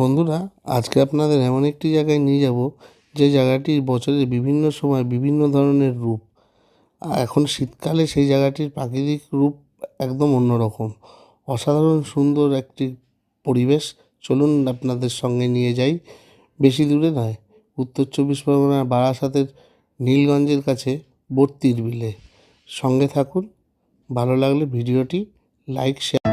বন্ধুরা, আজকে আপনাদের এমন একটি জায়গায় নিয়ে যাব যে জায়গাটি বছরের বিভিন্ন সময় বিভিন্ন ধরনের রূপ। এখন শীতকালে সেই জায়গাটির প্রাকৃতিক রূপ একদম অন্যরকম। অসাধারণ সুন্দর একটি পরিবেশ। চলুন আপনাদের সঙ্গে নিয়ে যাই। বেশি দূরে নয়, উত্তর চব্বিশ পরগনার বারাসাতের নীলগঞ্জের কাছে বর্তির বিলে। সঙ্গে থাকুন, ভালো লাগলে ভিডিওটি লাইক শেয়ার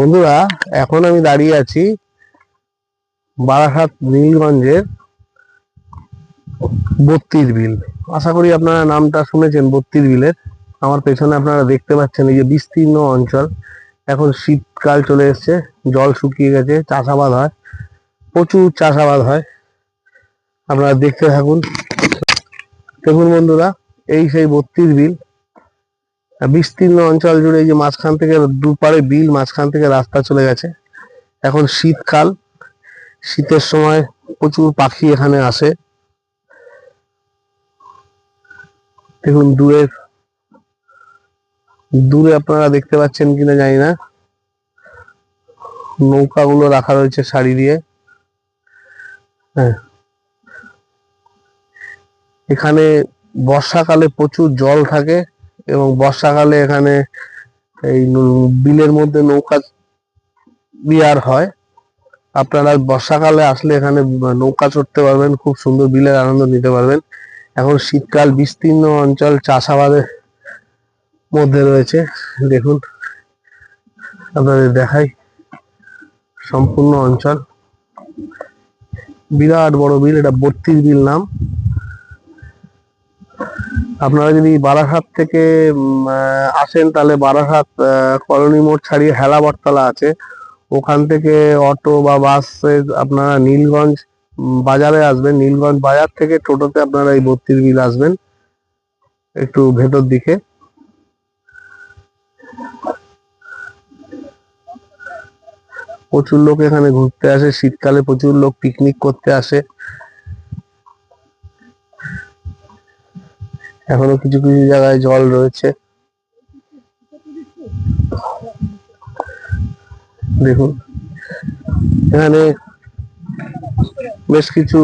বন্ধুরা, এখন আমি দাঁড়িয়ে আছি বারাসাত নীলগঞ্জের বত্রির বিল। আশা করি আপনারা নামটা শুনেছেন বত্রির বিলের। আমার পেছনে আপনারা দেখতে পাচ্ছেন এই যে বিস্তীর্ণ অঞ্চল। এখন শীতকাল চলে এসছে, জল শুকিয়ে গেছে, চাষাবাদ হয়, প্রচুর চাষাবাদ হয়। আপনারা দেখতে থাকুন। দেখুন বন্ধুরা, এই সেই বত্রির বিল। বিস্তীর্ণ অঞ্চল জুড়ে এই যে মাঝখান থেকে দুপারে বিল, মাঝখান থেকে রাস্তা চলে গেছে। এখন শীতকাল, শীতের সময় প্রচুর পাখি এখানে আসে। দেখুন দূরে দূরে আপনারা দেখতে পাচ্ছেন কিনা জানি না। নৌকাগুলো রাখা রয়েছে সারি দিয়ে। হ্যাঁ। এখানে বর্ষাকালে প্রচুর জল থাকে। এবং বর্ষাকালে এখানে এই বিলের মধ্যে নৌকা বিহার হয়। আপনারা বর্ষাকালে আসলে এখানে নৌকা চড়তে পারবেন, খুব সুন্দর বিলের আনন্দ নিতে পারবেন। এখন শীতকাল, বিস্তীর্ণ অঞ্চল চাষাবাদের মধ্যে রয়েছে। দেখুন, আপনাদের দেখাই সম্পূর্ণ অঞ্চল। বিরাট বড় বিল, এটা বত্রিশ বিল নাম। আপনারা যদি বারাসাত থেকে আসেন, তাহলে বারাসাত কলোনি মোড় ছাড়িয়ে হেলা বটতলা আছে। ওখান থেকে অটো বা বাসে আপনারা নীলগঞ্জ বাজারে আসবেন। নীলগঞ্জ বাজার থেকে টোটোতে আপনারা এই বত্রিশ বিল আসবেন, একটু ভেতর দিকে। প্রচুর লোক এখানে ঘুরতে আসে, শীতকালে প্রচুর লোক পিকনিক করতে আসে। এখনও কিছু কিছু জায়গায় জল রয়েছে। দেখুন, এখানে বেশ কিছু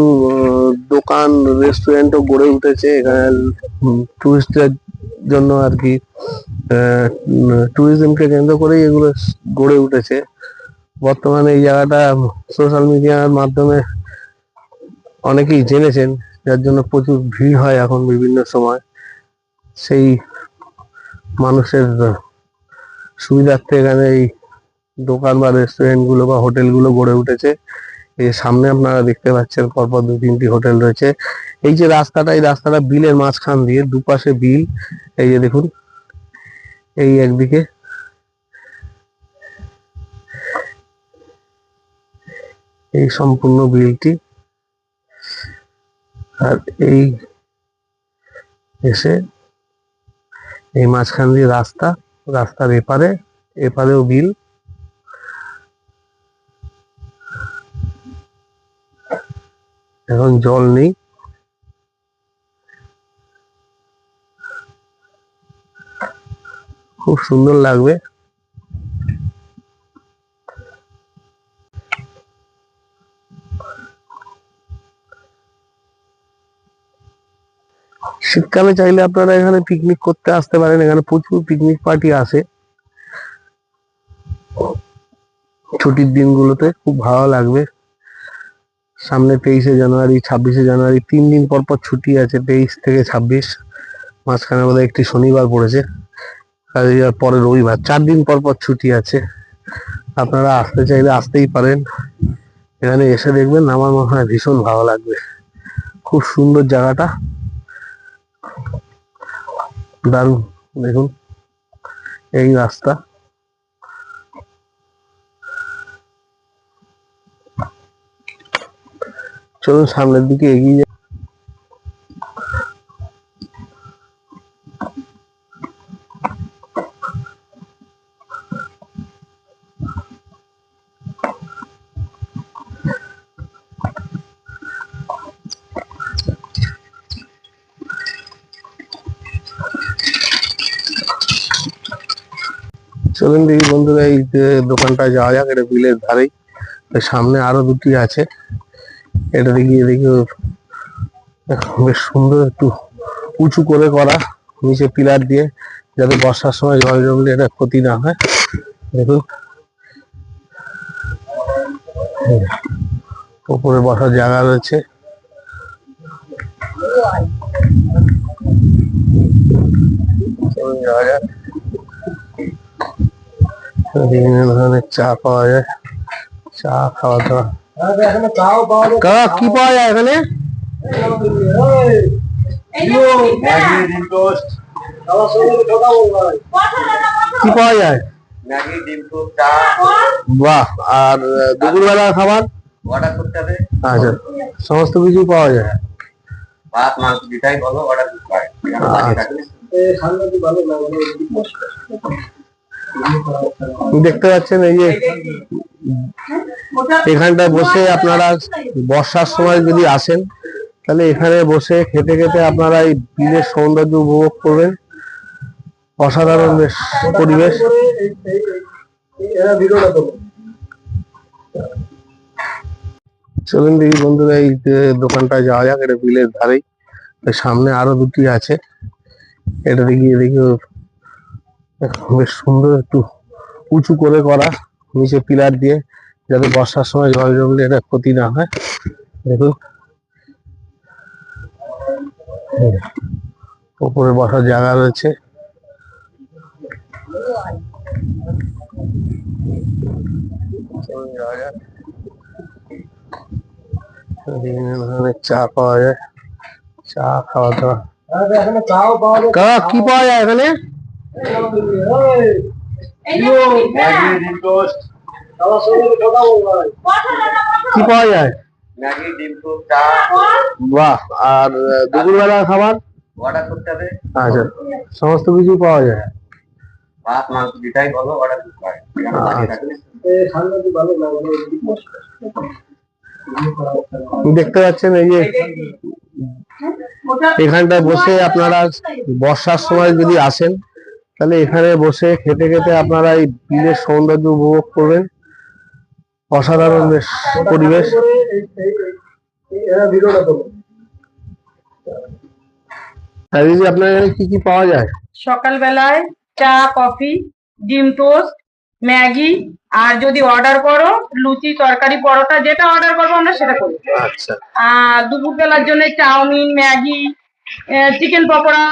দোকান রেস্টুরেন্টও গড়ে উঠেছে। এখানে টুরিস্টদের জন্য আর কি ট্যুরিজমকে কেন্দ্র করেই এগুলো গড়ে উঠেছে। বর্তমানে এই জায়গাটা সোশ্যাল মিডিয়ার মাধ্যমে অনেকেই জেনেছেন, যার জন্য প্রচুর ভিড় হয় এখন বিভিন্ন সময়। সেই মানুষের সুবিধার্থে এখানে এই দোকান বা রেস্টুরেন্টগুলো বা হোটেলগুলো গড়ে উঠেছে। এই সামনে আপনারা দেখতে পাচ্ছেন পরপর দু তিনটি হোটেল রয়েছে। এই যে রাস্তাটা, এই রাস্তাটা বিলের মাঝখান দিয়ে দুপাশে বিল। এই যে দেখুন, এই একদিকে। এই সম্পূর্ণ বিলটি। আর এই এসে এই মাঝখান দিয়ে রাস্তা রাস্তার এপারে এপারেও বিল। এখন জল নেই। খুব সুন্দর লাগবে। শীতকালে চাইলে আপনারা এখানে পিকনিক করতে আসতে পারেন। এখানে প্রচুর পিকনিক পার্টি আসে ছুটির দিনগুলোতে খুব ভালো লাগবে। সামনে তেইশে জানুয়ারি, ছাব্বিশে জানুয়ারি, তিন দিন পর পর ছুটি আছে, তেইশ থেকে ছাব্বিশ। মাঝখানে বোধহয় একটি শনিবার পড়েছে। পরে রবিবার। চার দিন পর পর ছুটি আছে। আপনারা আসতে চাইলে আসতেই পারেন। এখানে এসে দেখবেন আমার মনে হয় ভীষণ ভালো লাগবে। খুব সুন্দর জায়গাটা। দারুণ দেখুন। এই রাস্তা। চলুন সামনের দিকে এগিয়ে চলুন দেখি বন্ধুরা, এই যে দোকানটা যাওয়া যাক, এটা বিলের ধারেই। সামনে আরও দুটি আছে। এটাতে গিয়ে দেখি। বেশ সুন্দর একটু উঁচু করে করা, নিচে পিলার দিয়ে, যাতে বর্ষার সময় জল জমলে এটা ক্ষতি না হয়। দেখুন। উপরে বসার জায়গা রয়েছে। যাওয়া যাক। বিভিন্ন ধরনের চা পাওয়া যায় চা খাওয়া দাওয়া কাকা কি পাওয়া যায় এখানে কি পাওয়া যায় ম্যাগি ডিম টুপ চা বাহ আর আহ, দুপুরবেলা খাবার অর্ডার করতে হবে আচ্ছা সমস্ত কিছু পাওয়া যায় ভাত মাংস যেটাই বলো অর্ডার করতে হয় আচ্ছা। দেখতে পাচ্ছেন এই যে এখানটায় বসে আপনারা বর্ষার সময় যদি আসেন, তাহলে এখানে বসে খেতে খেতে আপনারা এই বিলের সৌন্দর্য উপভোগ করবেন। অসাধারণ বেশ পরিবেশ। চলুন দেখি বন্ধুরা, এই দোকানটা যাওয়া যাক, এটা বিলের ধারেই। সামনে আরও দুটি আছে। এটা দেখি দেখি বেশ সুন্দর একটু উঁচু করে করা নিচে পিলার দিয়ে যাতে বর্ষার সময় জল জমলে এটা ক্ষতি না হয়। দেখুন। উপরে বসার জায়গা রয়েছে। বিভিন্ন ধরনের চা পাওয়া যায়। চা খাওয়া দাওয়া। কি পাওয়া যায় এখানে? কি পাওয়া যায়? বাহ, আর দুপুরবেলা খাবার? অর্ডার করতে হবে আচ্ছা সমস্ত কিছু পাওয়া যায়। বলো অর্ডার করতে দেখতে পাচ্ছেন এই যে এখানটায় বসে আপনারা বর্ষার সময় যদি আসেন তাহলে এখানে বসে খেতে খেতে আপনারা এই বিলের সৌন্দর্য উপভোগ করবেন। অসাধারণ বেশ পরিবেশ। দিদি আপনার এখানে কি কি পাওয়া যায়? সকালবেলায় চা কফি ডিম টোস্ট ম্যাগি আর যদি অর্ডার করো লুচি তরকারি পরোটা যেটা অর্ডার করব আমরা সেটা করি। আচ্ছা। আর দুপুরবেলার জন্য চাউমিন ম্যাগি চিকেন পকোড়া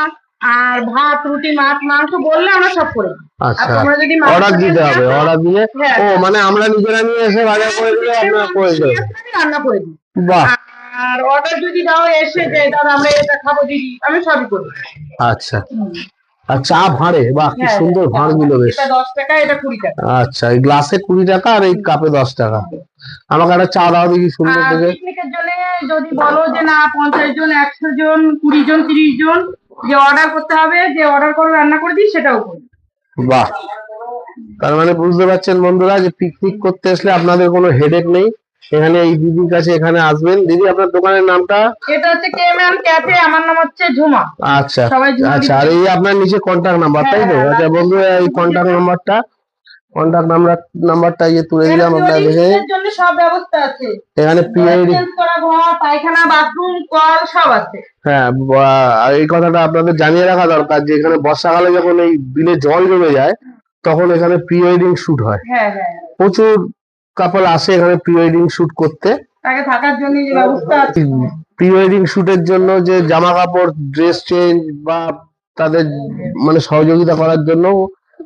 আর ভাত রুটি মাছ মাংস বললে আমরা সব করি আচ্ছা। অর্ডার দিতে হবে অর্ডার দিলে হ্যাঁ। ও মানে আমরা নিজেরা নিয়ে এসে বাজার করে দিলে আপনারা করে দেবেন রান্না করে দিই। বাহ। আর অর্ডার যদি দাও এসে যে দাদা আমরা এটা খাব দিদি। আমি সবই করি আচ্ছা। আর চা ভাঁড়ে বাহ কি হ্যাঁ, সুন্দর হ্যাঁ, ভাঁড়গুলো বেশ। দশ টাকা এটা কুড়ি টাকা। আচ্ছা এই গ্লাসে কুড়ি টাকা আর এই কাপে দশ টাকা। আমাকে একটা চা দাও দেখি সুন্দর দেখে। যদি বলো যে না পঞ্চাশ জন একশো জন কুড়ি জন তিরিশ জন যে অর্ডার করতে হবে যে অর্ডার করে রান্না করে দিই সেটাও করি বাহ। তার মানে বুঝতে পারছেন বন্ধুরা যে পিকনিক করতে আসলে আপনাদের কোনো হেডেক নেই। এখানে এই দিদির কাছে এখানে আসবেন। দিদি আপনার দোকানের নামটা? এটা হচ্ছে কেম্যান ক্যাফে আমার নাম হচ্ছে ঝুমা। আচ্ছা। আচ্ছা আর এই আপনার নিচে কন্টাক্ট নাম্বার তাই তো? হ্যাঁ, আচ্ছা বন্ধুরা এই কন্টাক্ট নাম্বারটা কন্ট্যাক্ট নাম্বার নাম্বারটা ইয়ে তুলে দিলাম আপনারা দেখে। এর জন্য সব ব্যবস্থা আছে। এখানে পিআইডি করা ঘর পায়খানা বাথরুম কল সব আছে। হ্যাঁ আর এই কথাটা আপনাদের জানিয়ে রাখা দরকার যে এখানে বর্ষাকালে যখন এই বিলে জল জমে যায় তখন এখানে প্রি ওয়েডিং শুট হয় হ্যাঁ হ্যাঁ। প্রচুর কাপল আসে এখানে প্রি ওয়েডিং শুট করতে। তাকে থাকার জন্য যে ব্যবস্থা আছে। প্রি ওয়েডিং শুটের জন্য যে জামা কাপড় ড্রেস চেঞ্জ বা তাদের মানে সহযোগিতা করার জন্য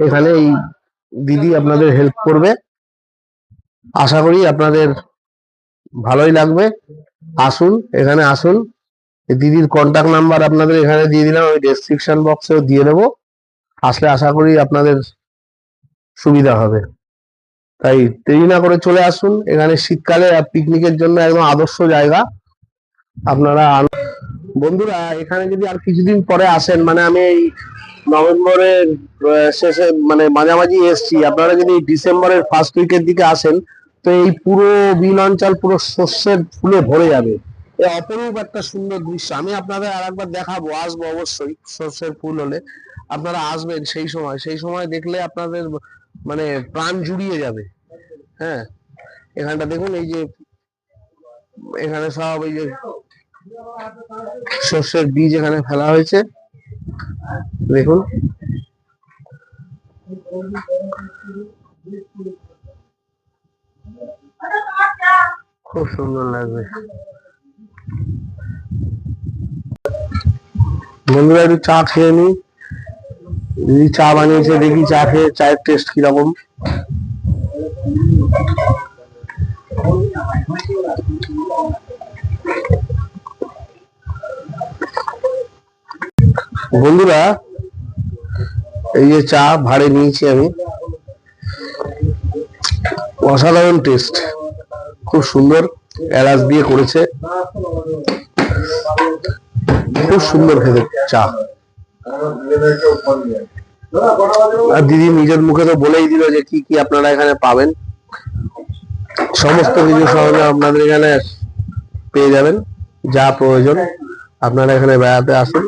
এখানে এই দিদি আপনাদের হেল্প করবে। আশা করি আপনাদের ভালোই লাগবে। আসুন, এখানে আসুন। দিদির কন্টাক্ট নাম্বার আপনাদের এখানে দিয়ে দিলাম, আমি ডেসক্রিপশন বক্সেও দিয়ে দেবো। আসলে আশা করি আপনাদের সুবিধা হবে। তাই দেরি না করে চলে আসুন। এখানে শীতকালে পিকনিকের জন্য একদম আদর্শ জায়গা। আপনারা বন্ধুরা, এখানে যদি আর কিছুদিন পরে আসেন মানে আমি এই নভেম্বরের শেষে মানে মাঝামাঝি এসছি। আপনারা যদি ডিসেম্বরের ফার্স্ট উইকের দিকে আসেন, তো এই পুরো বিল অঞ্চল, পুরো শস্যের ফুলে ভরে যাবে। অপরূপ একটা সুন্দর দৃশ্য। আমি আপনাদের আর একবার দেখাবো, আসব অবশ্যই শস্যের ফুল হলে। আপনারা আসবেন সেই সময়। সেই সময় দেখলে আপনাদের মানে প্রাণ জুড়িয়ে যাবে। হ্যাঁ? এখানটা দেখুন, এই যে, এখানে সব এই যে শস্যের বীজ এখানে ফেলা হয়েছে। দেখুন। খুব সুন্দর লাগবে। বন্ধুরা, একটু চা খেয়ে নি দিদি চা বানিয়েছে, দেখি চা খেয়ে, চায়ের টেস্ট কীরকম। বন্ধুরা, এই যে চা ভাড়ে নিয়েছি আমি। অসাধারণ টেস্ট খুব সুন্দর, এলাচ দিয়ে করেছে। খুব সুন্দর খেতে চা। আর দিদি নিজের মুখে তো বলেই দিল যে কি কি আপনারা এখানে পাবেন। সমস্ত কিছু সরঞ্জাম আপনাদের এখানে পেয়ে যাবেন, যা প্রয়োজন। আপনারা এখানে বেড়াতে আসুন।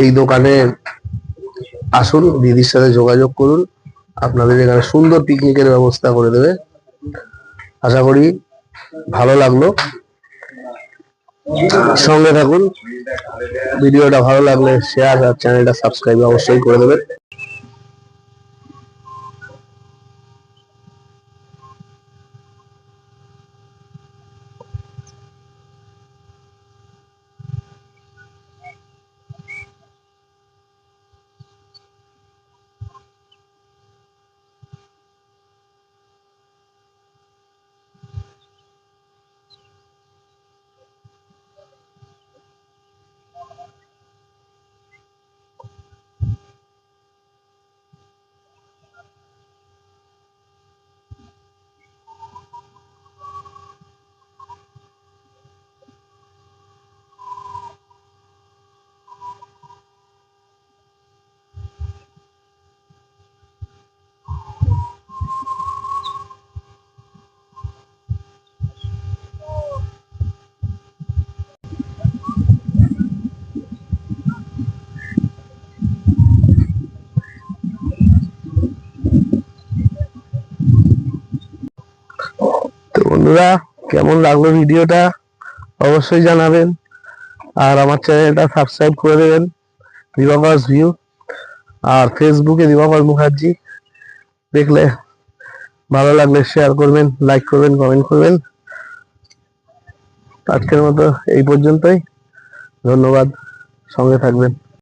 এই দোকানে আসুন, দিদির সাথে যোগাযোগ করুন। আপনাদের এখানে সুন্দর পিকনিকের ব্যবস্থা করে দেবে। আশা করি ভালো লাগল। সঙ্গে থাকুন। ভিডিওটা ভালো লাগলে শেয়ার আর চ্যানেলটা সাবস্ক্রাইব অবশ্যই করে দেবেন। বন্ধুরা, কেমন লাগল ভিডিওটা? অবশ্যই জানাবেন। আর আমার চ্যানেলটা সাবস্ক্রাইব করে দেবেন দিবাকর্স ভিউ আর ফেসবুকে দিবাকর মুখার্জি দেখলে ভালো লাগলে শেয়ার করবেন লাইক করবেন কমেন্ট করবেন। আজকের মতো এই পর্যন্তই। ধন্যবাদ। সঙ্গে থাকবেন।